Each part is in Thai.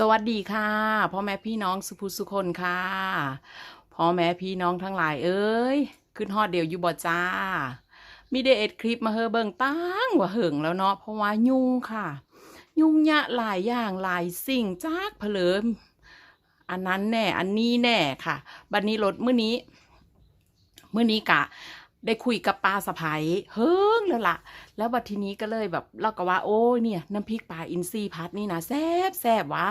สวัสดีค่ะพ่อแม่พี่น้องสุภุสุคนค่ะพ่อแม่พี่น้องทั้งหลายเอ้ย ขึ้นฮอดเดียวอยู่บ่จ้า มีเดเอ็ดคลิปมาเฮอเบิ่งตั้งว่าเหิงแล้วเนาะเพราะว่ายุ่งค่ะ ยุ่งยะหลายอย่างหลายสิ่งจากเพลิมอันนั้นแน่ อันนี้แน่ค่ะ บัดนี้รถมื้อนี้ มื้อนี้กะ ได้คุยกับป้าสะพ้ยเฮิงแล้วล่ะ แล้วบัดทีนี้ก็เลยแบบเราก็ว่าโอ้เนี่ยน้ำพริกปลาอินทรีพัดนี่นะแซ่บแซ่บวะ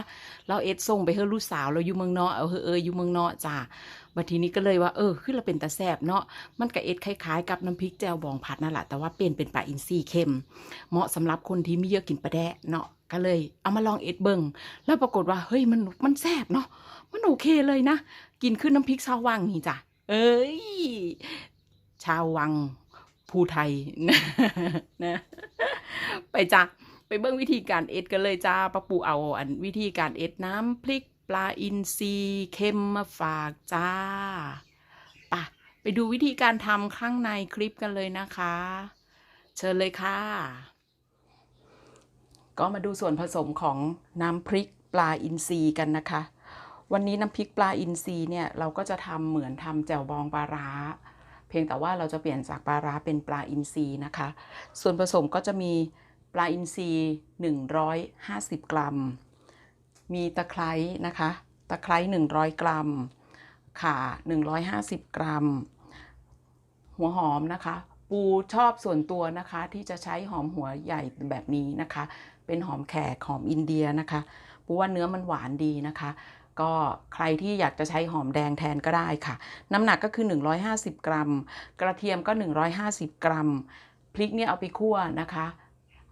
เราเอ็ดส่งไปเฮอลูกสาวเราอยู่เมืองนอกเอาเฮอเอออยู่เมืองนอกจ้าบัดทีนี้ก็เลยว่าเออคือเราเป็นตาแซ่บเนาะมันก็เอ็ดคล้ายๆ กับน้ำพริกแจวบองผัดนั่นแหละแต่ว่าเป็นเป็นปลาอินทรีเค็มเหมาะสำหรับคนที่ไม่เยอะกินปลาแดะเนาะก็เลยเอามาลองเอ็ดเบิงแล้วปรากฏว่าเฮ้ยมันมันแซ่บเนาะมันโอเคเลยนะ กินขึ้นน้ำพริกชาววังนี่จ้ะเอ้ย ชาววังภูไทยนะ ไปจ้ะไปเบิ่งวิธีการเอ็ดกันเลยจ้าป้าปูเอาอันวิธีการเอ็ดน้ำพริกปลาอินทรีเค็มมาฝากจ้าไปะไปดูวิธีการทำข้างในคลิปกันเลยนะคะ เชิญเลยค่ะ ก็มาดูส่วนผสมของน้ำพริกปลาอินทรีกันนะคะ วันนี้น้ำพริกปลาอินทรีเนี่ยเราก็จะทำเหมือนทำแจ่วบองปลาร้า เพียงแต่ว่าเราจะเปลี่ยนจากปลาร้าเป็นปลาอินทรีนะคะ ส่วนผสมก็จะมีปลาอินทรี150 กรัม มีตะไคร้นะคะ ตะไคร้ 100 กรัม ข่า 150 กรัม หัวหอมนะคะ ปูชอบส่วนตัวนะคะที่จะใช้หอมหัวใหญ่แบบนี้นะคะ เป็นหอมแขกหอมอินเดียนะคะปูว่าเนื้อมันหวานดีนะคะ ก็ใครที่อยากจะใช้หอมแดงแทนก็ได้ค่ะ น้ำหนักก็คือ 150 กรัม กระเทียมก็ 150 กรัม พริกเนี่ยเอาไปคั่วนะคะ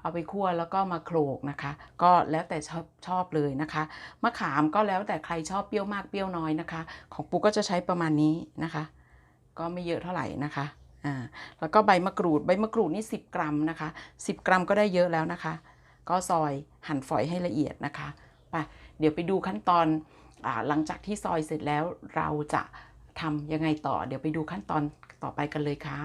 เอาไปคั่วแล้วก็มาโขลกนะคะ ก็แล้วแต่ชอบชอบเลยนะคะ มะขามก็แล้วแต่ใครชอบเปรี้ยวมากเปรี้ยวน้อยนะคะ ของปูก็จะใช้ประมาณนี้นะคะ ก็ไม่เยอะเท่าไหร่นะคะอ่าแล้วก็ใบมะกรูด ใบมะกรูดนี่ 10 กรัมนะคะ 10 กรัมก็ได้เยอะแล้วนะคะ ก็ซอยหั่นฝอยให้ละเอียดนะคะไปเดี๋ยวไปดูขั้นตอน หลังจากที่ซอยเสร็จแล้วเราจะทำยังไงต่อ เดี๋ยวไปดูขั้นตอนต่อไปกันเลยค่ะ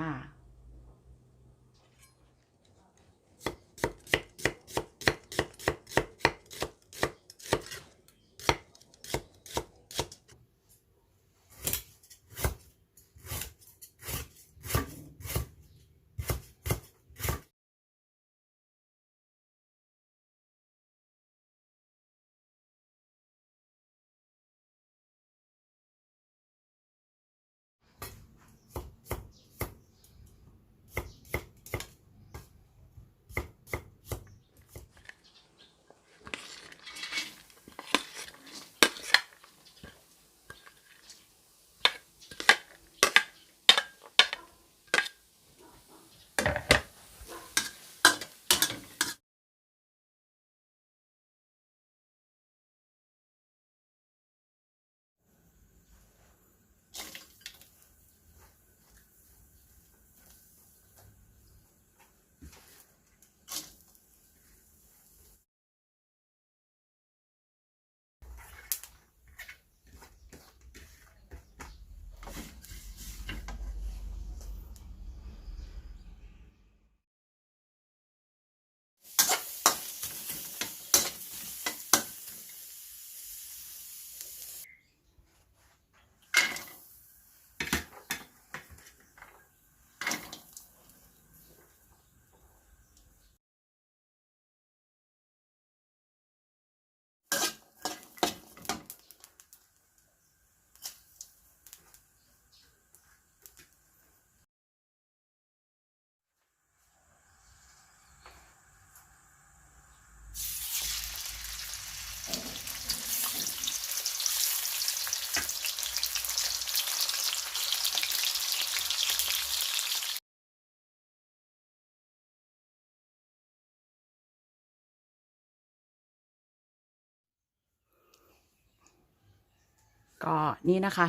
ก็นี่นะคะ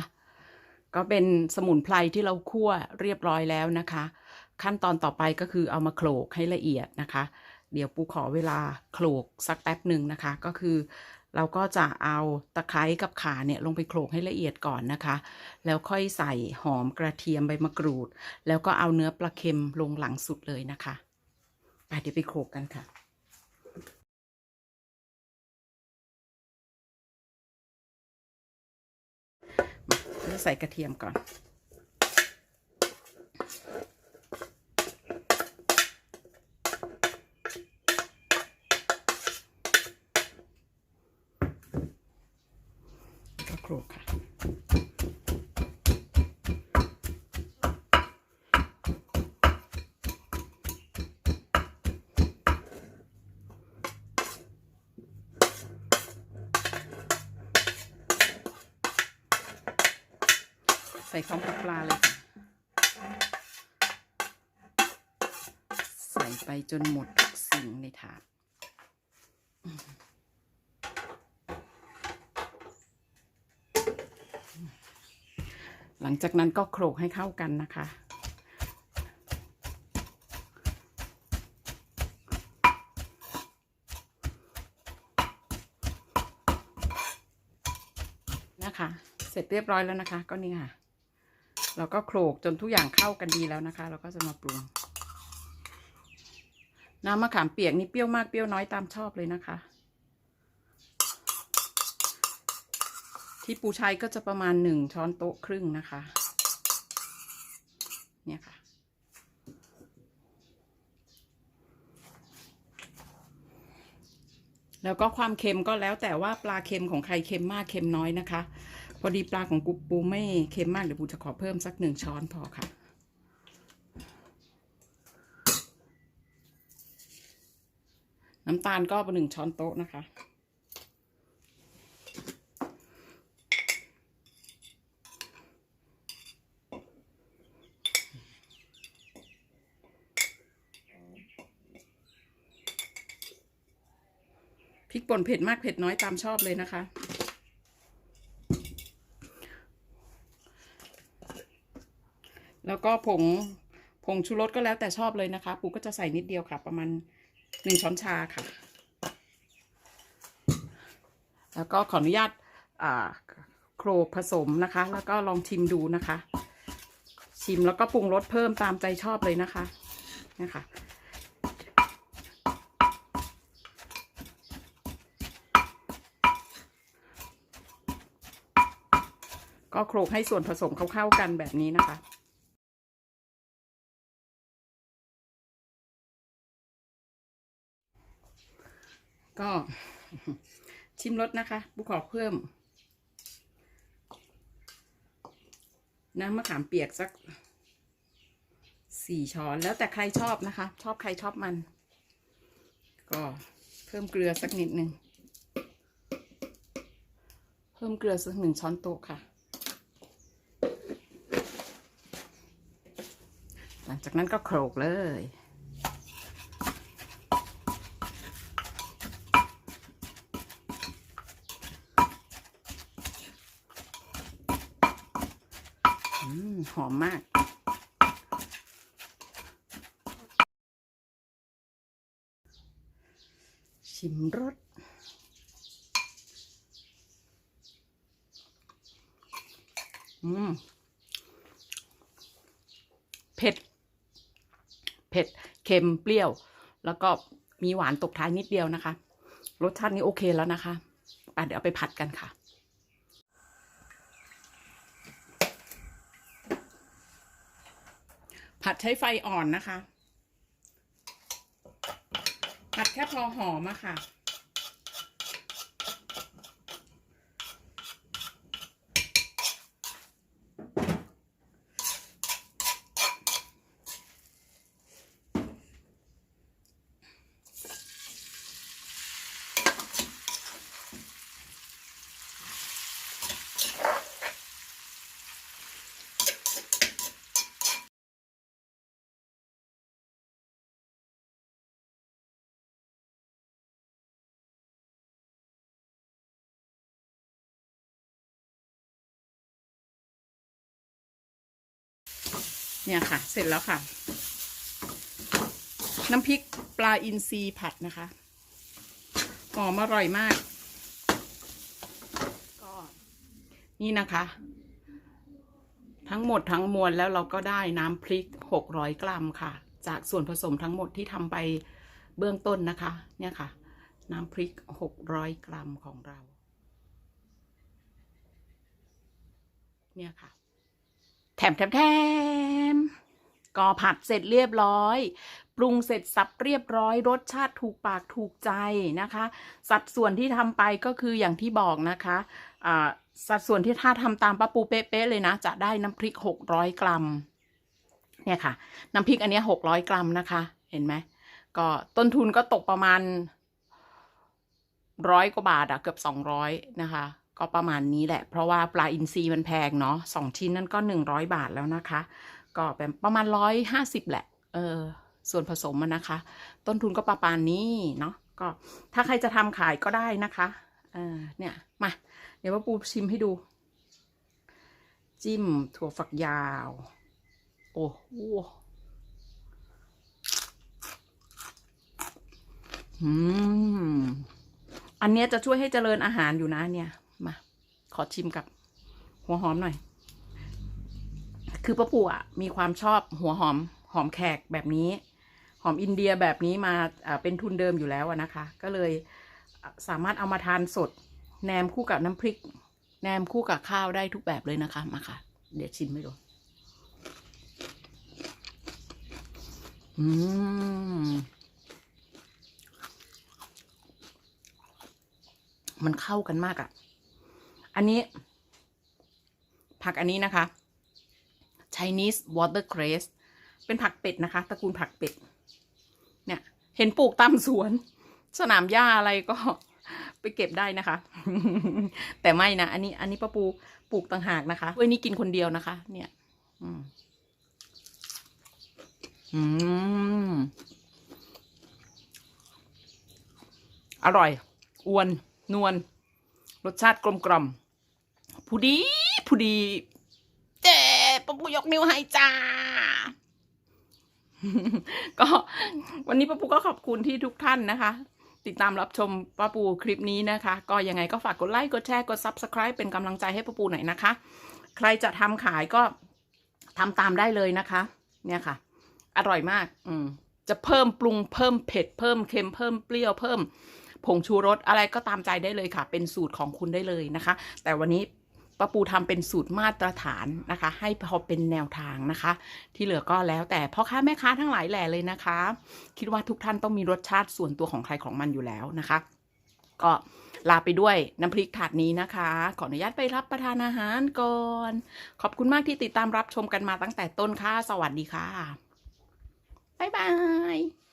ก็เป็นสมุนไพรที่เราคั่วเรียบร้อยแล้วนะคะ ขั้นตอนต่อไปก็คือเอามาโขลกให้ละเอียดนะคะ เดี๋ยวปูขอเวลาโขลกสักแป๊บหนึ่งนะคะ ก็คือเราก็จะเอาตะไคร้กับข่าเนี่ยลงไปโขลกให้ละเอียดก่อนนะคะ แล้วค่อยใส่หอมกระเทียมใบมะกรูด แล้วก็เอาเนื้อปลาเค็มลงหลังสุดเลยนะคะไปเดี๋ยวไปโขลกกันค่ะ จะใส่กระเทียมก่อน ก็โขลกค่ะ พร้อมกับปลาเลยค่ะใส่ไปจนหมดทุกสิ่งในถาดหลังจากนั้นก็โขลกให้เข้ากันนะคะ นะคะ เสร็จเรียบร้อยแล้วนะคะ ก็นี่ค่ะ เราก็โขลกจนทุกอย่างเข้ากันดีแล้วนะคะ เราก็จะมาปรุง น้ำมะขามเปียกนี่เปรี้ยวมากเปรี้ยวน้อยตามชอบเลยนะคะ ที่ปูชัยก็จะประมาณหนึ่งช้อนโต๊ะครึ่งนะคะ เนี่ยค่ะ แล้วก็ความเค็มก็แล้วแต่ว่าปลาเค็มของใครเค็มมากเค็มน้อยนะคะ พอดีปลาของกุบปูไม่เค็มมากเดี๋ยวปูจะขอเพิ่มสักหนึ่งช้อนพอค่ะ น้ำตาลก็ประหนึ่งช้อนโต๊ะนะคะ พริกป่นเผ็ดมากเผ็ดน้อยตามชอบเลยนะคะ แล้วก็ผงผงชูรสก็แล้วแต่ชอบเลยนะคะ ปูก็จะใส่นิดเดียวค่ะ ประมาณหนึ่งช้อนชาค่ะ แล้วก็ขออนุญาตโครผสมนะคะ แล้วก็ลองชิมดูนะคะ ชิมแล้วก็ปรุงรสเพิ่มตามใจชอบเลยนะคะนะคะ ก็โขลกให้ส่วนผสมเข้าๆกันแบบนี้นะคะก็ชิมรสนะคะ บุขอเพิ่ม น้ำมะขามเปียกสักสี่ช้อนแล้วแต่ใครชอบนะคะ ชอบใครชอบมัน ก็เพิ่มเกลือสักนิดหนึ่ง เพิ่มเกลือสักหนึ่งช้อนโต๊ะค่ะ หลัง จากนั้นก็โขลกเลย หอมมากชิมรสอืม เผ็ด เผ็ด เค็ม เปรี้ยว แล้วก็มีหวานตกท้ายนิดเดียวนะคะ รสชาตินี้โอเคแล้วนะคะอะเดี๋ยวเอาไปผัดกันค่ะ ผัดใช้ไฟอ่อนนะคะ ผัดแค่พอหอมอะค่ะ เนี่ยค่ะ เสร็จแล้วค่ะ น้ำพริกปลาอินทรีผัดนะคะหอมอร่อยมาก ก็นี่นะคะ ทั้งหมดทั้งมวลแล้วเราก็ได้น้ำพริก 600 กรัมค่ะ จากส่วนผสมทั้งหมดที่ทำไปเบื้องต้นนะคะ เนี่ยค่ะ น้ำพริก 600 กรัมของเรา เนี่ยค่ะ แถมแถมแถมก็ผัดเสร็จเรียบร้อย ปรุงเสร็จสับเรียบร้อย รสชาติถูกปากถูกใจนะคะ สัดส่วนที่ทำไปก็คืออย่างที่บอกนะคะสัดส่วนที่ถ้าทำตามป้าปูเป๊ะๆเลยนะ จะได้น้ำพริก 600 กรัม เนี่ยค่ะ น้ำพริกอันนี้ 600 กรัมนะคะ เห็นไหมก็ต้นทุนก็ตกประมาณร้อยกว่าบาทอะเกือบ200นะคะ ก็ประมาณนี้แหละ เพราะว่าปลาอินทรีมันแพงเนาะสองชิ้นนั่นก็ 100 บาทแล้วนะคะ ก็เป็นประมาณ 150 แหละ เออ ส่วนผสมมันนะคะ ต้นทุนก็ประมาณนี้เนาะ ก็ถ้าใครจะทำขายก็ได้นะคะ เออ เนี่ย มา เดี๋ยวว่าปูชิมให้ดู จิ้มถั่วฝักยาว โอ้โหอืมอันเนี้ยจะช่วยให้เจริญอาหารอยู่นะเนี่ย อชิมกับหัวหอมหน่อย คือป้าปู่อะมีความชอบหัวหอมหอมแขกแบบนี้ หอมอินเดียแบบนี้มาเป็นทุนเดิมอยู่แล้วนะคะ ก็เลยสามารถเอามาทานสดแนมคู่กับน้ำพริก แนมคู่กับข้าวได้ทุกแบบเลยนะคะมาค่ะ เดี๋ยวชิมให้ดูอืมมันเข้ากันมากอะ่ะ อันนี้ ผักอันนี้นะคะ Chinese watercress เป็นผักเป็ดนะคะตระกูลผักเป็ด เนี่ย เห็นปลูกตามสวน สนามหญ้าอะไรก็ไปเก็บได้นะคะ แต่ไม่นะ อันนี้ อันนี้ป้าปูปลูกต่างหากนะคะเว้ยนี่กินคนเดียวนะคะ เนี่ย อืมอืมอร่อยอ้วน นวล รสชาติกลมกล่อม ผู้ดีผู้ดี เจ๊ปะปูยกนิ้วให้จ้า ก็วันนี้ป้าปูก็ขอบคุณที่ทุกท่านนะคะ ติดตามรับชมป้าปูคลิปนี้นะคะ ก็ยังไงก็ฝากกดไลค์กดแชร์กด Subscribe เป็นกำลังใจให้ป้าปูหน่อยนะคะ ใครจะทำขายก็ทำตามได้เลยนะคะ เนี่ยค่ะ อร่อยมาก อืมจะเพิ่มปรุงเพิ่มเผ็ดเพิ่มเค็มเพิ่มเปรี้ยวเพิ่มผงชูรสอะไรก็ตามใจได้เลยค่ะ เป็นสูตรของคุณได้เลยนะคะ แต่วันนี้ ป้าปูทำเป็นสูตรมาตรฐานนะคะ ให้พอเป็นแนวทางนะคะ ที่เหลือก็แล้วแต่พ่อค้าแม่ค้าทั้งหลายแหล่เลยนะคะ คิดว่าทุกท่านต้องมีรสชาติส่วนตัวของใครของมันอยู่แล้วนะคะ ก็ลาไปด้วยน้ำพริกถาดนี้นะคะ ขออนุญาตไปรับประทานอาหารก่อน ขอบคุณมากที่ติดตามรับชมกันมาตั้งแต่ต้นค่ะ สวัสดีค่ะ บ๊ายบาย